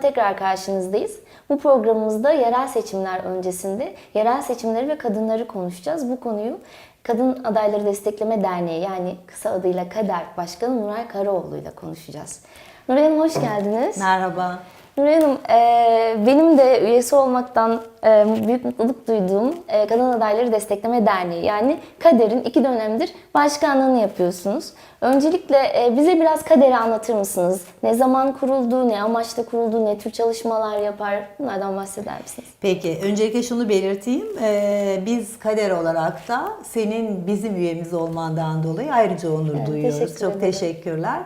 Tekrar karşınızdayız. Bu programımızda yerel seçimler öncesinde yerel seçimleri ve kadınları konuşacağız. Bu konuyu Kadın Adayları Destekleme Derneği yani kısa adıyla KADER Başkanı Nuray Karaoğlu ile konuşacağız. Nuray Hanım hoş geldiniz. Merhaba. Nuray Hanım, e, benim de üyesi olmaktan e, büyük mutluluk duyduğum e, Kadın Adayları Destekleme Derneği yani KADER'in iki dönemdir başkanlığını yapıyorsunuz. Öncelikle e, bize biraz KADER'i anlatır mısınız? Ne zaman kuruldu, ne amaçla kuruldu, ne tür çalışmalar yapar? Bunlardan bahseder misiniz? Peki, öncelikle şunu belirteyim. Ee, biz kader olarak da senin bizim üyemiz olmandan dolayı ayrıca onur Evet, duyuyoruz. teşekkür Çok ederim. teşekkürler.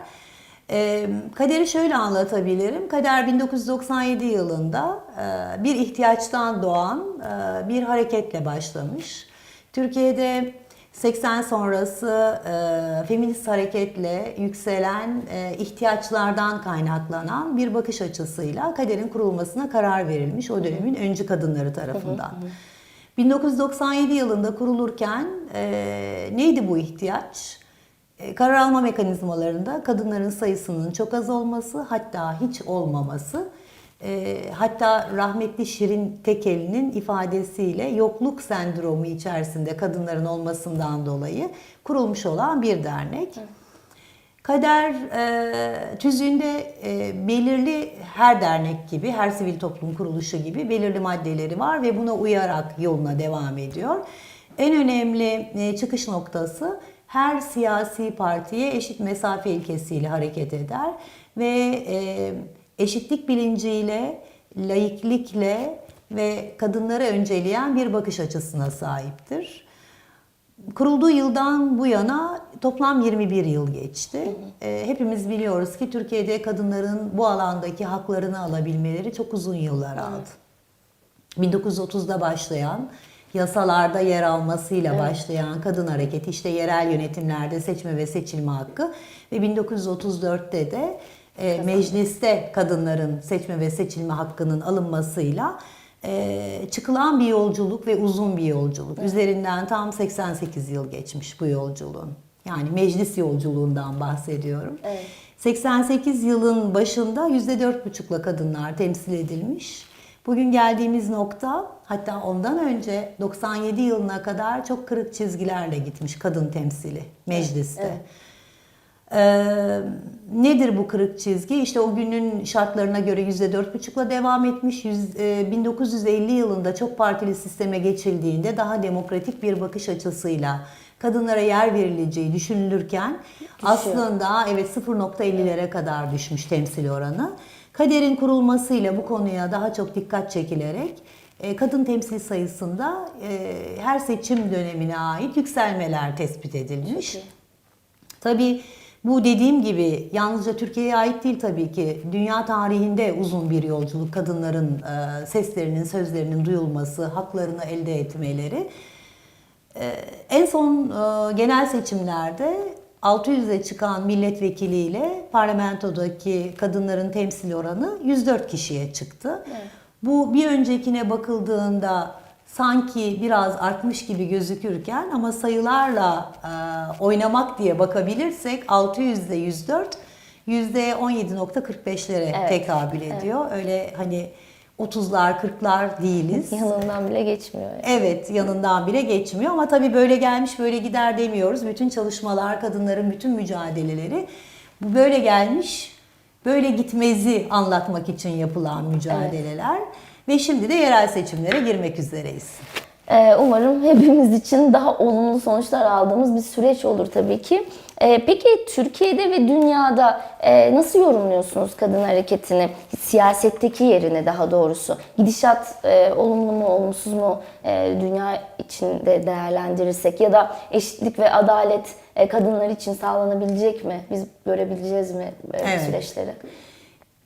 Kaderi şöyle anlatabilirim. Kader 1997 yılında e, bir ihtiyaçtan doğan e, bir hareketle başlamış. Türkiye'de 80 sonrası e, feminist hareketle yükselen e, ihtiyaçlardan kaynaklanan bir bakış açısıyla kaderin kurulmasına karar verilmiş o dönemin öncü kadınları tarafından. 1997 yılında kurulurken e, neydi bu ihtiyaç? E, karar alma mekanizmalarında kadınların sayısının çok az olması hatta hiç olmaması e, hatta rahmetli Şirin Tekeli'nin ifadesiyle yokluk sendromu içerisinde kadınların olmasından dolayı kurulmuş olan bir dernek. Kader e, tüzüğünde e, belirli her dernek gibi, her sivil toplum kuruluşu gibi belirli maddeleri var ve buna uyarak yoluna devam ediyor. En önemli e, çıkış noktası her siyasi partiye eşit mesafe ilkesiyle hareket eder ve e, eşitlik bilinciyle, laiklikle ve kadınları önceleyen bir bakış açısına sahiptir. Kurulduğu yıldan bu yana toplam 21 yıl geçti. Ee, hepimiz biliyoruz ki Türkiye'de kadınların bu alandaki haklarını alabilmeleri çok uzun yıllar aldı. 1930'da başlayan yasalarda yer almasıyla başlayan kadın hareketi işte yerel yönetimlerde seçme ve seçilme hakkı ve 1934'te de e, mecliste kadınların seçme ve seçilme hakkının alınmasıyla e, çıkılan bir yolculuk ve uzun bir yolculuk. Üzerinden tam 88 yıl geçmiş bu yolculuğun. Yani meclis yolculuğundan bahsediyorum. Evet. 88 yılın başında %4,5'la kadınlar temsil edilmiş. Bugün geldiğimiz nokta hatta ondan önce 97 yılına kadar çok kırık çizgilerle gitmiş kadın temsili mecliste. evet. Ee, nedir bu kırık çizgi? İşte o günün şartlarına göre %4,5'la devam etmiş. Yüz- e, 1950 yılında çok partili sisteme geçildiğinde daha demokratik bir bakış açısıyla kadınlara yer verileceği düşünülürken aslında evet 0.50'lere kadar düşmüş temsil oranı. Kaderin kurulmasıyla bu konuya daha çok dikkat çekilerek e, kadın temsil sayısında e, her seçim dönemine ait yükselmeler tespit edilmiş. Tabii bu dediğim gibi yalnızca Türkiye'ye ait değil tabii ki. Dünya tarihinde uzun bir yolculuk kadınların e, seslerinin, sözlerinin duyulması, haklarını elde etmeleri. E, en son e, genel seçimlerde 600'e çıkan milletvekiliyle parlamentodaki kadınların temsil oranı 104 kişiye çıktı. Bu bir öncekine bakıldığında sanki biraz artmış gibi gözükürken ama sayılarla e, oynamak diye bakabilirsek 600'de 104 %17.45'lere Evet, tekabül ediyor. Öyle hani 30'lar 40'lar değiliz. Yanından bile geçmiyor. yani. Evet yanından bile geçmiyor ama tabii böyle gelmiş böyle gider demiyoruz. Bütün çalışmalar, kadınların bütün mücadeleleri bu böyle gelmiş, böyle gitmezi anlatmak için yapılan mücadeleler. Ve şimdi de yerel seçimlere girmek üzereyiz. Ee, Umarım hepimiz için daha olumlu sonuçlar aldığımız bir süreç olur tabii ki. Ee, Peki Türkiye'de ve dünyada e, nasıl yorumluyorsunuz kadın hareketini? Siyasetteki yerini daha doğrusu. Gidişat e, olumlu mu, olumsuz mu e, dünya içinde değerlendirirsek ya da eşitlik ve adalet e, kadınlar için sağlanabilecek mi? Biz görebileceğiz mi e, Evet. süreçleri?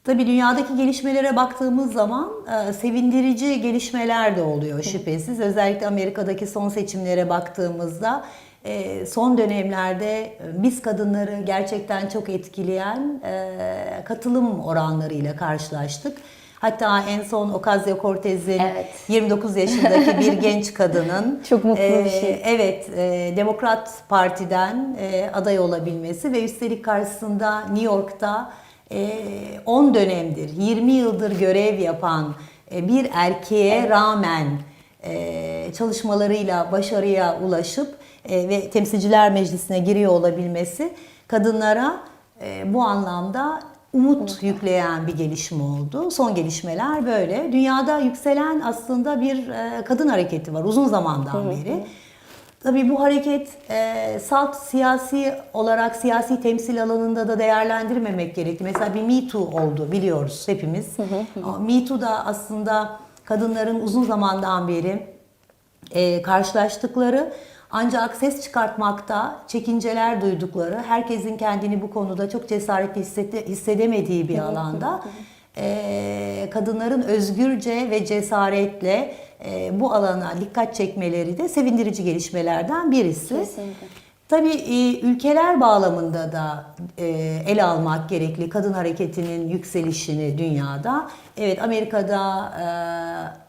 Tabii dünyadaki gelişmelere baktığımız zaman e, sevindirici gelişmeler de oluyor şüphesiz. Özellikle Amerika'daki son seçimlere baktığımızda e, son dönemlerde e, biz kadınları gerçekten çok etkileyen e, katılım oranlarıyla karşılaştık. Hatta en son Ocasio-Cortez'in Evet. 29 yaşındaki bir genç kadının Çok mutlu bir e, şey. Evet, e, Demokrat Parti'den e, aday olabilmesi ve üstelik karşısında New York'ta 10 dönemdir, 20 yıldır görev yapan e, bir erkeğe rağmen e, çalışmalarıyla başarıya ulaşıp e, ve temsilciler meclisine giriyor olabilmesi kadınlara bu anlamda umut yükleyen bir gelişme oldu. Son gelişmeler böyle. Dünyada yükselen aslında bir kadın hareketi var uzun zamandan beri. Tabii bu hareket e, salt siyasi olarak siyasi temsil alanında da değerlendirmemek gerekli. Mesela bir Me Too oldu biliyoruz hepimiz. Me Too da aslında kadınların uzun zamandan beri e, karşılaştıkları ancak ses çıkartmakta çekinceler duydukları, herkesin kendini bu konuda çok cesaretli hissede- hissedemediği bir alanda e, kadınların özgürce ve cesaretle bu alana dikkat çekmeleri de sevindirici gelişmelerden birisi. Kesinlikle. Tabii e, ülkeler bağlamında da e, ele almak gerekli kadın hareketinin yükselişini dünyada. Evet Amerika'da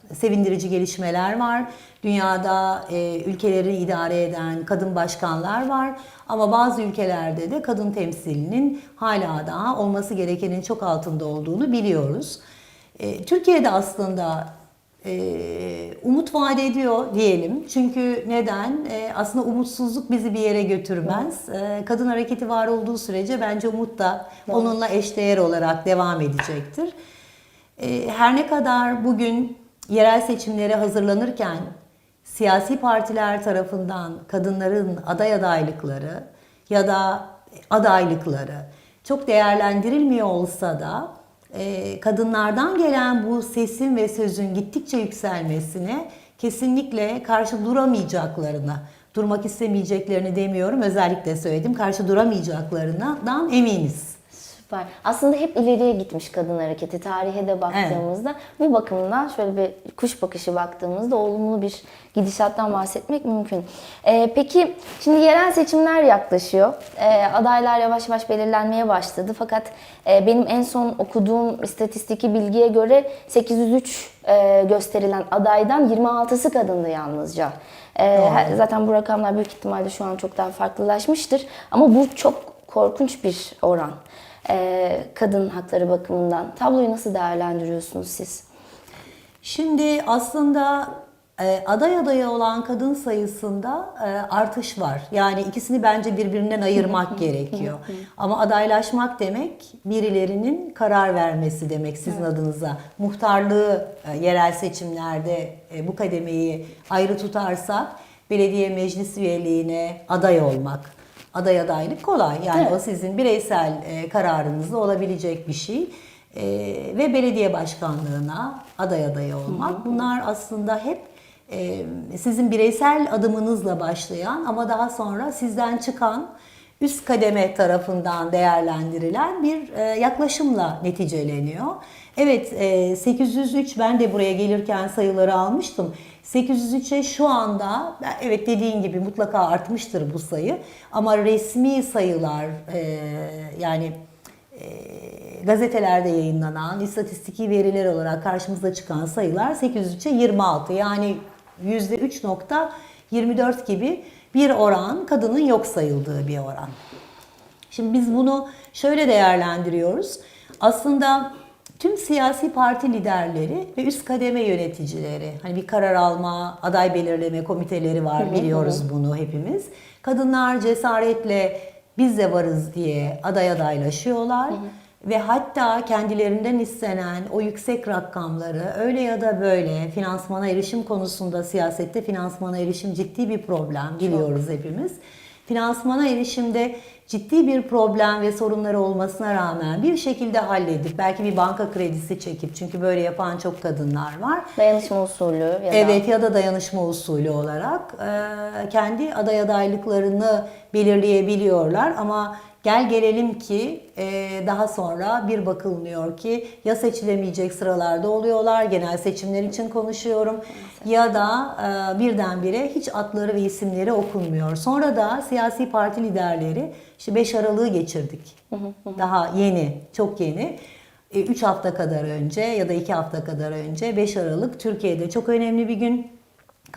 e, sevindirici gelişmeler var. Dünyada e, ülkeleri idare eden kadın başkanlar var. Ama bazı ülkelerde de kadın temsilinin hala daha olması gerekenin çok altında olduğunu biliyoruz. E, Türkiye'de aslında umut vaat ediyor diyelim. Çünkü neden? Ee, aslında umutsuzluk bizi bir yere götürmez. Ee, kadın hareketi var olduğu sürece bence umut da onunla eşdeğer olarak devam edecektir. Ee, her ne kadar bugün yerel seçimlere hazırlanırken siyasi partiler tarafından kadınların aday adaylıkları ya da adaylıkları çok değerlendirilmiyor olsa da e, kadınlardan gelen bu sesin ve sözün gittikçe yükselmesine kesinlikle karşı duramayacaklarını, durmak istemeyeceklerini demiyorum özellikle söyledim, karşı duramayacaklarından eminiz. Süper. Aslında hep ileriye gitmiş kadın hareketi. Tarihe de baktığımızda bu bakımdan şöyle bir kuş bakışı baktığımızda olumlu bir gidişattan bahsetmek mümkün. Ee, peki şimdi yerel seçimler yaklaşıyor. Ee, adaylar yavaş yavaş belirlenmeye başladı. Fakat e, benim en son okuduğum istatistiki bilgiye göre 803 e, gösterilen adaydan 26'sı kadındı yalnızca. Doğru. zaten bu rakamlar büyük ihtimalle şu an çok daha farklılaşmıştır. Ama bu çok korkunç bir oran e, kadın hakları bakımından. Tabloyu nasıl değerlendiriyorsunuz siz? Şimdi aslında e, aday adaya olan kadın sayısında e, artış var. Yani ikisini bence birbirinden ayırmak gerekiyor. Ama adaylaşmak demek birilerinin karar vermesi demek sizin adınıza. Muhtarlığı e, yerel seçimlerde e, bu kademeyi ayrı tutarsak belediye meclis üyeliğine aday olmak. Aday adaylık kolay. Yani Evet. o sizin bireysel e, kararınızla olabilecek bir şey. E, ve belediye başkanlığına aday adayı olmak. Bunlar aslında hep e, sizin bireysel adımınızla başlayan ama daha sonra sizden çıkan üst kademe tarafından değerlendirilen bir e, yaklaşımla neticeleniyor. Evet e, 803 ben de buraya gelirken sayıları almıştım. 803'e şu anda evet dediğin gibi mutlaka artmıştır bu sayı ama resmi sayılar e, yani e, gazetelerde yayınlanan istatistiki veriler olarak karşımıza çıkan sayılar 803'e 26 yani %3.24 gibi bir oran kadının yok sayıldığı bir oran. Şimdi biz bunu şöyle değerlendiriyoruz. Aslında tüm siyasi parti liderleri ve üst kademe yöneticileri, hani bir karar alma, aday belirleme komiteleri var biliyoruz bunu hepimiz. Kadınlar cesaretle biz de varız diye aday adaylaşıyorlar. Ve hatta kendilerinden istenen o yüksek rakamları öyle ya da böyle finansmana erişim konusunda siyasette finansmana erişim ciddi bir problem biliyoruz hepimiz. Finansmana erişimde ciddi bir problem ve sorunları olmasına rağmen bir şekilde halledip belki bir banka kredisi çekip çünkü böyle yapan çok kadınlar var. Dayanışma usulü ya da Evet ya da dayanışma usulü olarak kendi aday adaylıklarını belirleyebiliyorlar ama gel gelelim ki e, daha sonra bir bakılmıyor ki ya seçilemeyecek sıralarda oluyorlar genel seçimler için konuşuyorum ya da e, birdenbire hiç adları ve isimleri okunmuyor. Sonra da siyasi parti liderleri işte 5 Aralık'ı geçirdik. Daha yeni, çok yeni. 3 hafta kadar önce ya da 2 hafta kadar önce 5 Aralık Türkiye'de çok önemli bir gün.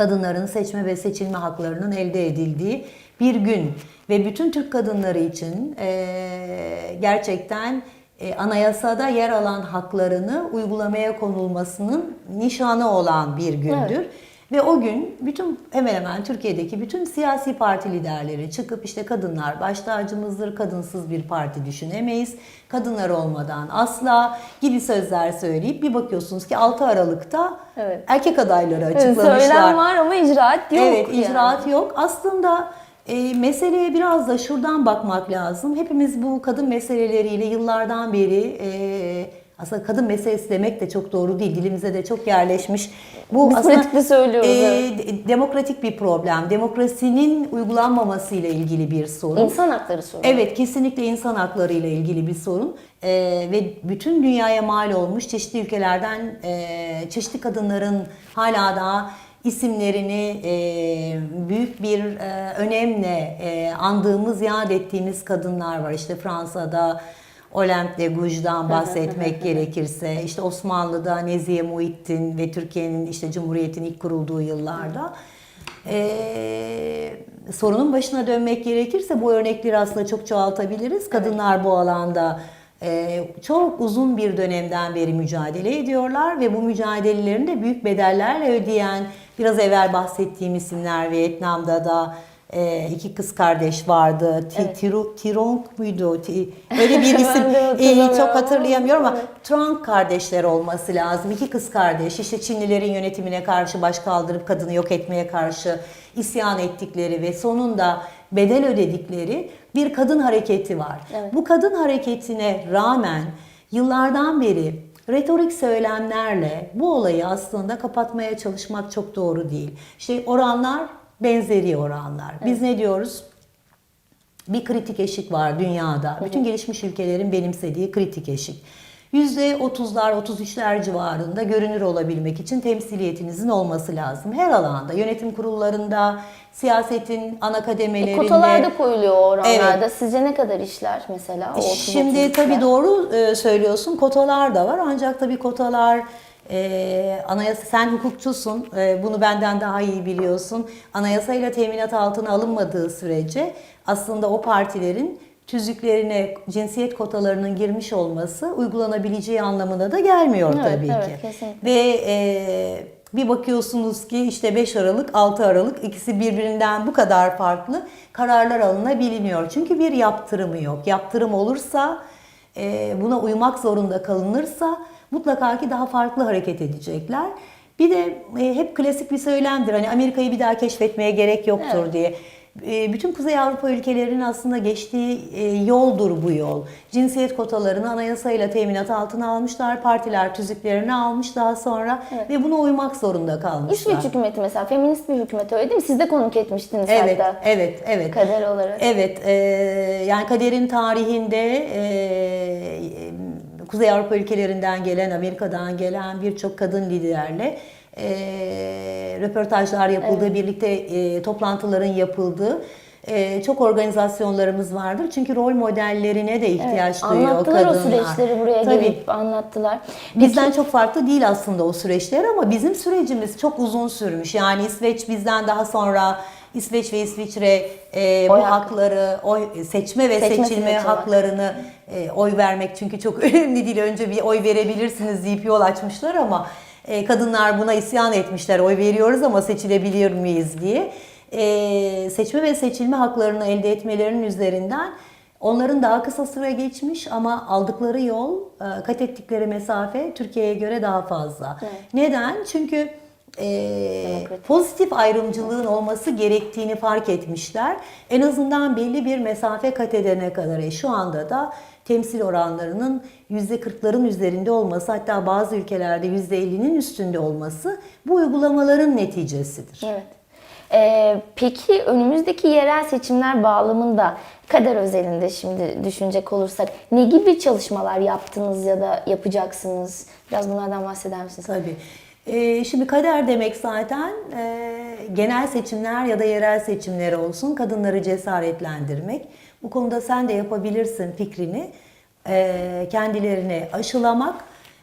Kadınların seçme ve seçilme haklarının elde edildiği bir gün ve bütün Türk kadınları için eee, gerçekten e, anayasada yer alan haklarını uygulamaya konulmasının nişanı olan bir gündür. Ve o gün bütün hemen hemen Türkiye'deki bütün siyasi parti liderleri çıkıp işte kadınlar baş tacımızdır, kadınsız bir parti düşünemeyiz, kadınlar olmadan asla gibi sözler söyleyip bir bakıyorsunuz ki 6 Aralık'ta Evet. erkek adayları Evet, açıklamışlar. Söylem var ama icraat yok. Evet, yani. icraat yok. Aslında e, meseleye biraz da şuradan bakmak lazım. Hepimiz bu kadın meseleleriyle yıllardan beri e, aslında kadın meselesi demek de çok doğru değil. Dilimize de çok yerleşmiş. Bu Biz pratikte söylüyoruz, e, evet. demokratik bir problem. Demokrasinin uygulanmaması ile ilgili bir sorun. İnsan hakları sorunu. Evet kesinlikle insan hakları ile ilgili bir sorun Ee, ve bütün dünyaya mal olmuş çeşitli ülkelerden e, çeşitli kadınların hala da isimlerini e, büyük bir e, önemle e, andığımız, yad ettiğimiz kadınlar var. İşte Fransa'da Olympe de Gouges'dan bahsetmek gerekirse, işte Osmanlı'da Nezihe Muhittin ve Türkiye'nin işte Cumhuriyet'in ilk kurulduğu yıllarda ee, sorunun başına dönmek gerekirse bu örnekleri aslında çok çoğaltabiliriz. Kadınlar bu alanda e, çok uzun bir dönemden beri mücadele ediyorlar ve bu mücadelelerini de büyük bedellerle ödeyen biraz evvel bahsettiğim isimler Vietnam'da da e, iki kız kardeş vardı. Ti, Tiro- Tirong muydu? Öyle bir isim e, çok hatırlayamıyorum ama Trang kardeşler olması lazım. İki kız kardeş işte Çinlilerin yönetimine karşı baş kaldırıp kadını yok etmeye karşı isyan ettikleri ve sonunda bedel ödedikleri bir kadın hareketi var. Evet. Bu kadın hareketine rağmen yıllardan beri retorik söylemlerle bu olayı aslında kapatmaya çalışmak çok doğru değil. İşte oranlar benzeri oranlar. Biz ne diyoruz? bir kritik eşik var dünyada. Bütün gelişmiş ülkelerin benimsediği kritik eşik. %30'lar, 33'ler civarında görünür olabilmek için temsiliyetinizin olması lazım. Her alanda, yönetim kurullarında, siyasetin ana kademelerinde. E, kotalar da koyuluyor oranlarda. Sizce ne kadar işler mesela? O 30 Şimdi 33'ler? tabii doğru e, söylüyorsun. Kotalar da var. Ancak tabii kotalar e, anayasa sen hukukçusun. E, bunu benden daha iyi biliyorsun. Anayasayla teminat altına alınmadığı sürece aslında o partilerin tüzüklerine cinsiyet kotalarının girmiş olması uygulanabileceği anlamına da gelmiyor Evet, tabii evet, ki. kesinlikle. Ve e, bir bakıyorsunuz ki işte 5 Aralık, 6 Aralık ikisi birbirinden bu kadar farklı kararlar alınabiliyor. Çünkü bir yaptırımı yok. Yaptırım olursa, e, buna uymak zorunda kalınırsa mutlaka ki daha farklı hareket edecekler. Bir de e, hep klasik bir söylemdir. Hani Amerika'yı bir daha keşfetmeye gerek yoktur Evet. diye. E, Bütün Kuzey Avrupa ülkelerinin aslında geçtiği e, yoldur bu yol. Cinsiyet kotalarını anayasayla teminat altına almışlar. Partiler tüzüklerini almış daha sonra ve buna uymak zorunda kalmışlar. İsveç hükümeti mesela feminist bir hükümet öyle değil mi? Siz de konuk etmiştiniz Evet, hatta. evet, evet. Kader olarak. Evet, e, yani kaderin tarihinde e, Kuzey Avrupa ülkelerinden gelen, Amerika'dan gelen birçok kadın liderle e, röportajlar yapıldı, birlikte e, toplantıların yapıldığı e, çok organizasyonlarımız vardır. Çünkü rol modellerine de ihtiyaç duyuyor Anlattılar kadınlar. o süreçleri buraya Tabii. gelip anlattılar. Bizden çok farklı değil aslında o süreçler ama bizim sürecimiz çok uzun sürmüş. Yani İsveç bizden daha sonra İsveç ve İsviçre e, bu hakkı. hakları, oy seçme ve Seçme seçilme haklarını e, oy vermek çünkü çok önemli değil. Önce bir oy verebilirsiniz deyip yol açmışlar ama e, kadınlar buna isyan etmişler. Oy veriyoruz ama seçilebiliyor miyiz diye. E, seçme ve seçilme haklarını elde etmelerinin üzerinden Onların daha kısa süre geçmiş ama aldıkları yol, e, kat ettikleri mesafe Türkiye'ye göre daha fazla. Neden? Çünkü e, pozitif ayrımcılığın olması gerektiğini fark etmişler. En azından belli bir mesafe kat edene kadar. E, şu anda da temsil oranlarının %40'ların üzerinde olması hatta bazı ülkelerde %50'nin üstünde olması bu uygulamaların neticesidir. Evet. Ee, peki önümüzdeki yerel seçimler bağlamında kader özelinde şimdi düşünecek olursak ne gibi çalışmalar yaptınız ya da yapacaksınız? Biraz bunlardan bahseder misiniz? Tabii. Ee, şimdi kader demek zaten e, genel seçimler ya da yerel seçimler olsun kadınları cesaretlendirmek. Bu konuda sen de yapabilirsin fikrini e, kendilerine aşılamak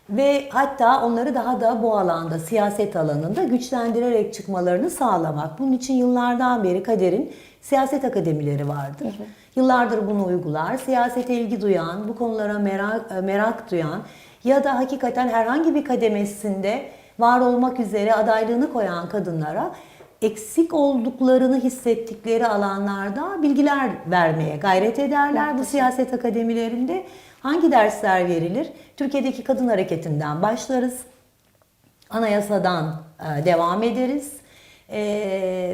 ve hatta onları daha da bu alanda siyaset alanında güçlendirerek çıkmalarını sağlamak. Bunun için yıllardan beri kaderin siyaset akademileri vardır. Yıllardır bunu uygular. Siyasete ilgi duyan, bu konulara merak, e, merak duyan ya da hakikaten herhangi bir kademesinde var olmak üzere adaylığını koyan kadınlara eksik olduklarını hissettikleri alanlarda bilgiler vermeye gayret ederler bu siyaset akademilerinde. Hangi dersler verilir? Türkiye'deki kadın hareketinden başlarız. Anayasadan e, devam ederiz. E,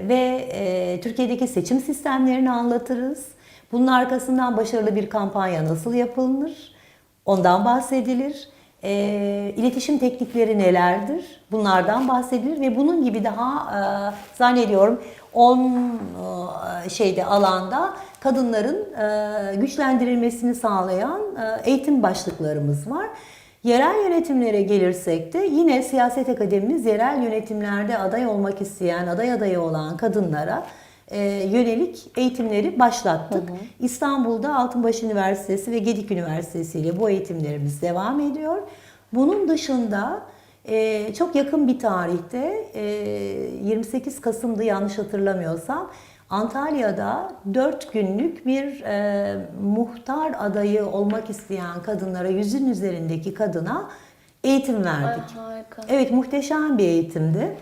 ve e, Türkiye'deki seçim sistemlerini anlatırız. Bunun arkasından başarılı bir kampanya nasıl yapılır? Ondan bahsedilir. E, iletişim teknikleri nelerdir? Bunlardan bahsedilir ve bunun gibi daha e, zannediyorum 10 e, şeyde alanda kadınların e, güçlendirilmesini sağlayan e, eğitim başlıklarımız var. Yerel yönetimlere gelirsek de yine siyaset akademimiz yerel yönetimlerde aday olmak isteyen, aday adayı olan kadınlara yönelik eğitimleri başlattık. İstanbul'da Altınbaş Üniversitesi ve Gedik Üniversitesi ile bu eğitimlerimiz devam ediyor. Bunun dışında e, çok yakın bir tarihte e, 28 Kasım'dı yanlış hatırlamıyorsam Antalya'da 4 günlük bir e, muhtar adayı olmak isteyen kadınlara, yüzün üzerindeki kadına eğitim verdik. Ay, harika. Evet muhteşem bir eğitimdi.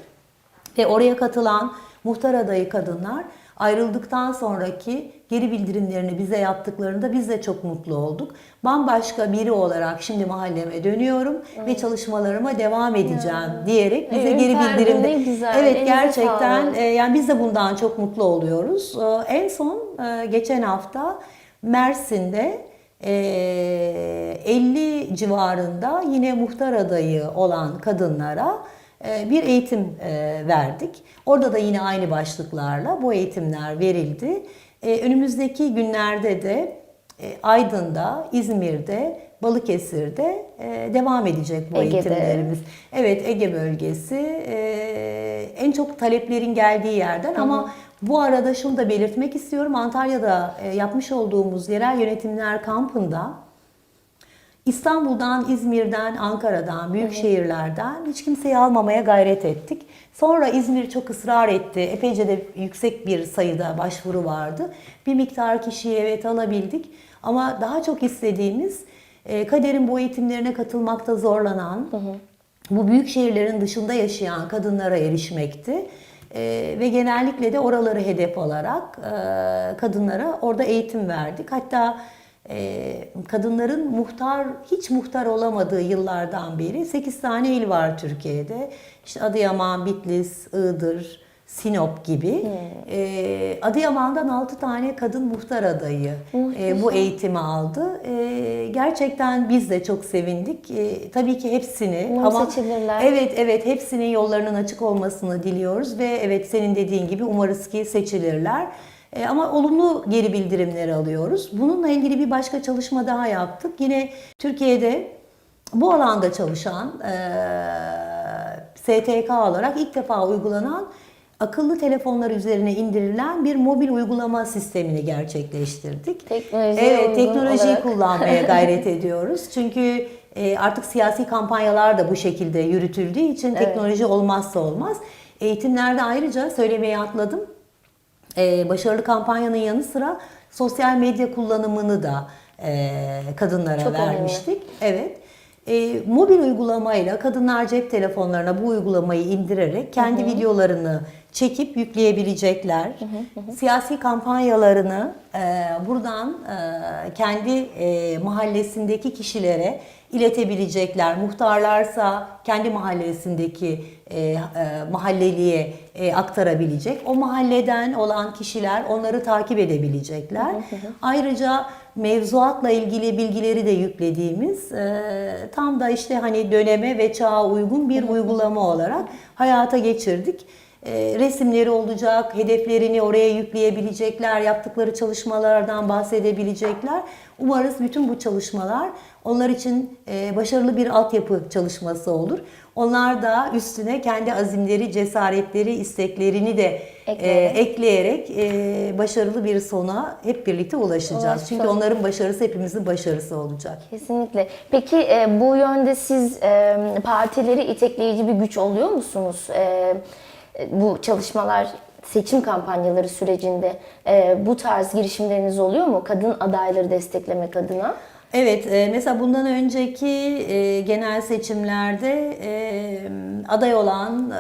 Ve oraya katılan muhtar adayı kadınlar ayrıldıktan sonraki geri bildirimlerini bize yaptıklarında biz de çok mutlu olduk. Bambaşka biri olarak şimdi mahalleme dönüyorum ve çalışmalarıma devam edeceğim diyerek bize Evet, geri bildirimde. güzel. Evet Elinize gerçekten e, yani biz de bundan çok mutlu oluyoruz. E, En son e, geçen hafta Mersin'de e, 50 civarında yine muhtar adayı olan kadınlara bir eğitim e, verdik. Orada da yine aynı başlıklarla bu eğitimler verildi. E, Önümüzdeki günlerde de e, Aydın'da, İzmir'de, Balıkesir'de e, devam edecek bu Ege'de. eğitimlerimiz. Evet Ege bölgesi e, en çok taleplerin geldiği yerden ama bu arada şunu da belirtmek istiyorum. Antalya'da e, yapmış olduğumuz yerel yönetimler kampında İstanbul'dan, İzmir'den, Ankara'dan, büyük şehirlerden hiç kimseyi almamaya gayret ettik. Sonra İzmir çok ısrar etti. Epeyce de yüksek bir sayıda başvuru vardı. Bir miktar kişiyi evet alabildik. Ama daha çok istediğimiz e, kaderin bu eğitimlerine katılmakta zorlanan, bu büyük şehirlerin dışında yaşayan kadınlara erişmekti. E, ve genellikle de oraları hedef alarak e, kadınlara orada eğitim verdik. Hatta kadınların muhtar hiç muhtar olamadığı yıllardan beri 8 tane il var Türkiye'de. İşte Adıyaman, Bitlis, Iğdır, Sinop gibi. E, Adıyaman'dan 6 tane kadın muhtar adayı e, bu eğitimi aldı. E, gerçekten biz de çok sevindik. Tabii ki hepsini Umarım ama seçilirler. Evet evet hepsinin yollarının açık olmasını diliyoruz ve evet senin dediğin gibi umarız ki seçilirler. E, ama olumlu geri bildirimleri alıyoruz. Bununla ilgili bir başka çalışma daha yaptık. Yine Türkiye'de bu alanda çalışan e, STK olarak ilk defa uygulanan akıllı telefonlar üzerine indirilen bir mobil uygulama sistemini gerçekleştirdik. Teknolojiye Evet, teknolojiyi olarak. kullanmaya gayret ediyoruz. Çünkü e, artık siyasi kampanyalar da bu şekilde yürütüldüğü için teknoloji olmazsa olmaz. Eğitimlerde ayrıca söylemeyi atladım. E, başarılı kampanyanın yanı sıra sosyal medya kullanımını da e, kadınlara Çok önemli. vermiştik. Evet. E, mobil uygulamayla kadınlar cep telefonlarına bu uygulamayı indirerek kendi videolarını çekip yükleyebilecekler. Siyasi kampanyalarını e, buradan e, kendi e, mahallesindeki kişilere iletebilecekler. Muhtarlarsa kendi mahallesindeki e, e, mahalleliye e, aktarabilecek. O mahalleden olan kişiler onları takip edebilecekler. Ayrıca mevzuatla ilgili bilgileri de yüklediğimiz e, tam da işte hani döneme ve çağa uygun bir uygulama olarak hayata geçirdik. E, resimleri olacak, hedeflerini oraya yükleyebilecekler, yaptıkları çalışmalardan bahsedebilecekler. Umarız bütün bu çalışmalar onlar için e, başarılı bir altyapı çalışması olur. Onlar da üstüne kendi azimleri, cesaretleri, isteklerini de e, Ekleyerek. ekleyerek e, başarılı bir sona hep birlikte ulaşacağız. Ulaşacağız. Çünkü onların başarısı hepimizin başarısı olacak. Kesinlikle. Peki e, bu yönde siz e, partileri itekleyici bir güç oluyor musunuz? E, bu çalışmalar seçim kampanyaları sürecinde e, bu tarz girişimleriniz oluyor mu? Kadın adayları desteklemek adına. Evet, e, mesela bundan önceki e, genel seçimlerde e, aday olan,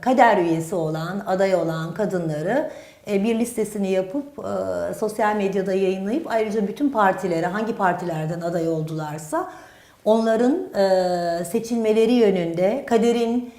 kader üyesi olan, aday olan kadınları bir listesini yapıp sosyal medyada yayınlayıp ayrıca bütün partilere hangi partilerden aday oldularsa onların seçilmeleri yönünde kaderin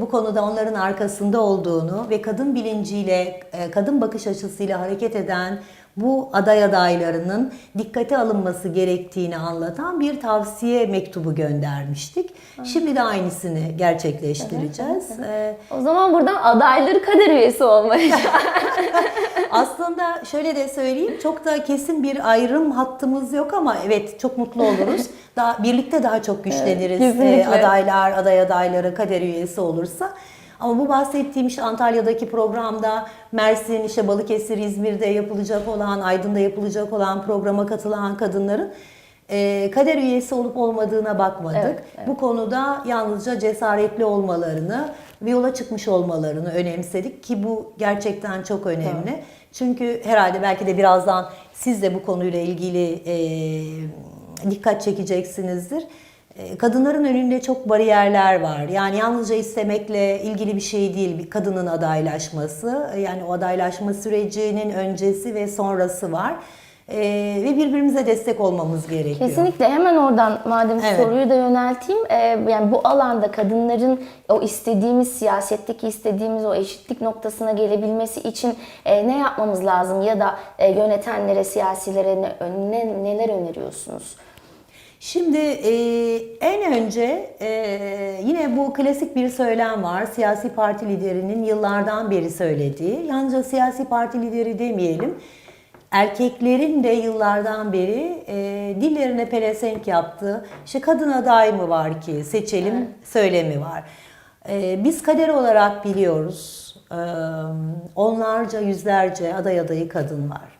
bu konuda onların arkasında olduğunu ve kadın bilinciyle, kadın bakış açısıyla hareket eden bu aday adaylarının dikkate alınması gerektiğini anlatan bir tavsiye mektubu göndermiştik. Şimdi de aynısını gerçekleştireceğiz. Ee, O zaman buradan adayları kader üyesi olmaya Aslında şöyle de söyleyeyim, çok da kesin bir ayrım hattımız yok ama evet çok mutlu oluruz. Daha birlikte daha çok güçleniriz. kesinlikle. Ee, adaylar, aday adayları kader üyesi olursa. Ama bu bahsettiğim işte Antalya'daki programda, Mersin, işte Balıkesir, İzmir'de yapılacak olan, Aydın'da yapılacak olan programa katılan kadınların e, kader üyesi olup olmadığına bakmadık. Evet, evet. Bu konuda yalnızca cesaretli olmalarını ve yola çıkmış olmalarını önemsedik ki bu gerçekten çok önemli. Çünkü herhalde belki de birazdan siz de bu konuyla ilgili e, dikkat çekeceksinizdir. E, Kadınların önünde çok bariyerler var. Yani yalnızca istemekle ilgili bir şey değil bir kadının adaylaşması. Yani o adaylaşma sürecinin öncesi ve sonrası var. E, ve birbirimize destek olmamız gerekiyor. Kesinlikle hemen oradan madem Evet. soruyu da yönelteyim. Ee, yani bu alanda kadınların o istediğimiz siyasetteki istediğimiz o eşitlik noktasına gelebilmesi için e, ne yapmamız lazım ya da e, yönetenlere, siyasilere ne, ne- neler öneriyorsunuz? Şimdi e, en önce e, yine bu klasik bir söylem var. Siyasi parti liderinin yıllardan beri söylediği. Yalnızca siyasi parti lideri demeyelim. Erkeklerin de yıllardan beri e, dillerine pelesenk yaptığı işte kadın aday mı var ki seçelim söylemi var. E, biz kader olarak biliyoruz. E, onlarca yüzlerce aday adayı kadın var.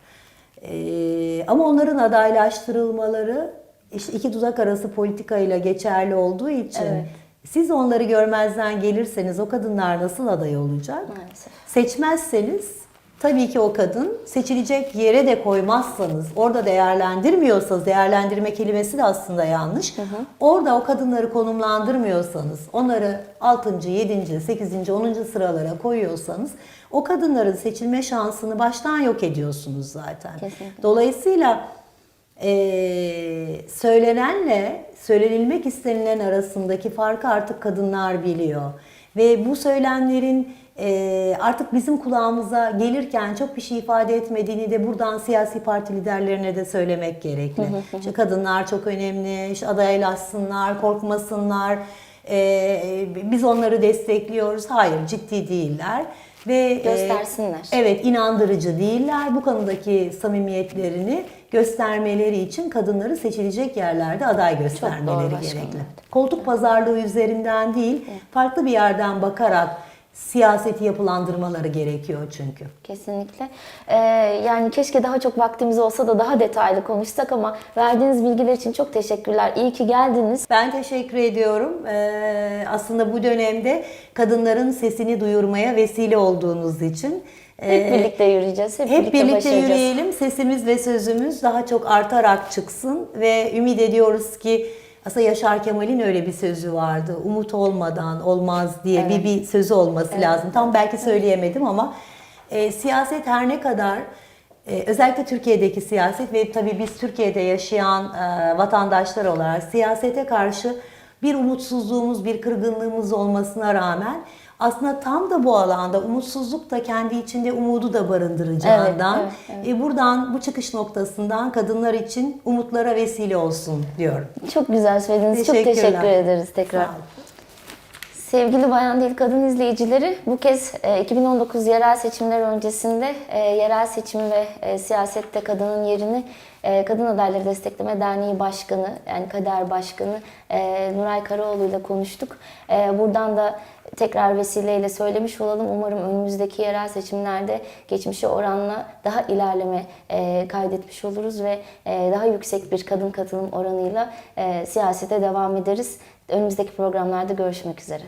Ee, ama onların adaylaştırılmaları işte iki dudak arası politikayla geçerli olduğu için Evet. siz onları görmezden gelirseniz o kadınlar nasıl aday olacak? Maalesef. Seçmezseniz tabii ki o kadın seçilecek yere de koymazsanız, orada değerlendirmiyorsanız, değerlendirme kelimesi de aslında yanlış. Orada o kadınları konumlandırmıyorsanız, onları 6. 7. 8. 10. sıralara koyuyorsanız o kadınların seçilme şansını baştan yok ediyorsunuz zaten. Kesinlikle. Dolayısıyla eee, söylenenle söylenilmek istenilen arasındaki farkı artık kadınlar biliyor. Ve bu söylemlerin eee, artık bizim kulağımıza gelirken çok bir şey ifade etmediğini de buradan siyasi parti liderlerine de söylemek gerekli. İşte kadınlar çok önemli, işte adaylaşsınlar, korkmasınlar. Eee, biz onları destekliyoruz. Hayır, ciddi değiller. Ve e, Göstersinler. Evet, inandırıcı değiller. Bu konudaki samimiyetlerini göstermeleri için kadınları seçilecek yerlerde aday göstermeleri gerekli. evet. Koltuk pazarlığı üzerinden değil, farklı bir yerden bakarak siyaseti yapılandırmaları gerekiyor çünkü. Kesinlikle. Ee, yani keşke daha çok vaktimiz olsa da daha detaylı konuşsak ama verdiğiniz bilgiler için çok teşekkürler. İyi ki geldiniz. Ben teşekkür ediyorum. Ee, aslında bu dönemde kadınların sesini duyurmaya vesile olduğunuz için. Hep Ee, birlikte yürüyeceğiz. Hep, Hep birlikte, birlikte yürüyelim, sesimiz ve sözümüz daha çok artarak çıksın ve ümit ediyoruz ki aslında Yaşar Kemal'in öyle bir sözü vardı. Umut olmadan olmaz diye bir bir sözü olması lazım. Tam belki söyleyemedim ama e, siyaset her ne kadar e, özellikle Türkiye'deki siyaset ve tabii biz Türkiye'de yaşayan e, vatandaşlar olarak siyasete karşı bir umutsuzluğumuz, bir kırgınlığımız olmasına rağmen aslında tam da bu alanda umutsuzluk da kendi içinde umudu da barındıracağından Evet, evet, e, buradan bu çıkış noktasından kadınlar için umutlara vesile olsun diyorum. Çok güzel söylediniz. Çok teşekkür ederiz tekrar. Sağ olun. Sevgili Bayan Değil Kadın izleyicileri, bu kez e, 2019 yerel seçimler öncesinde e, yerel seçim ve e, siyasette kadının yerini e, Kadın Adayları Destekleme Derneği Başkanı, yani Kader Başkanı e, Nuray Karaoğlu ile konuştuk. E, buradan da tekrar vesileyle söylemiş olalım. Umarım önümüzdeki yerel seçimlerde geçmişe oranla daha ilerleme e, kaydetmiş oluruz ve e, daha yüksek bir kadın katılım oranıyla e, siyasete devam ederiz. Önümüzdeki programlarda görüşmek üzere.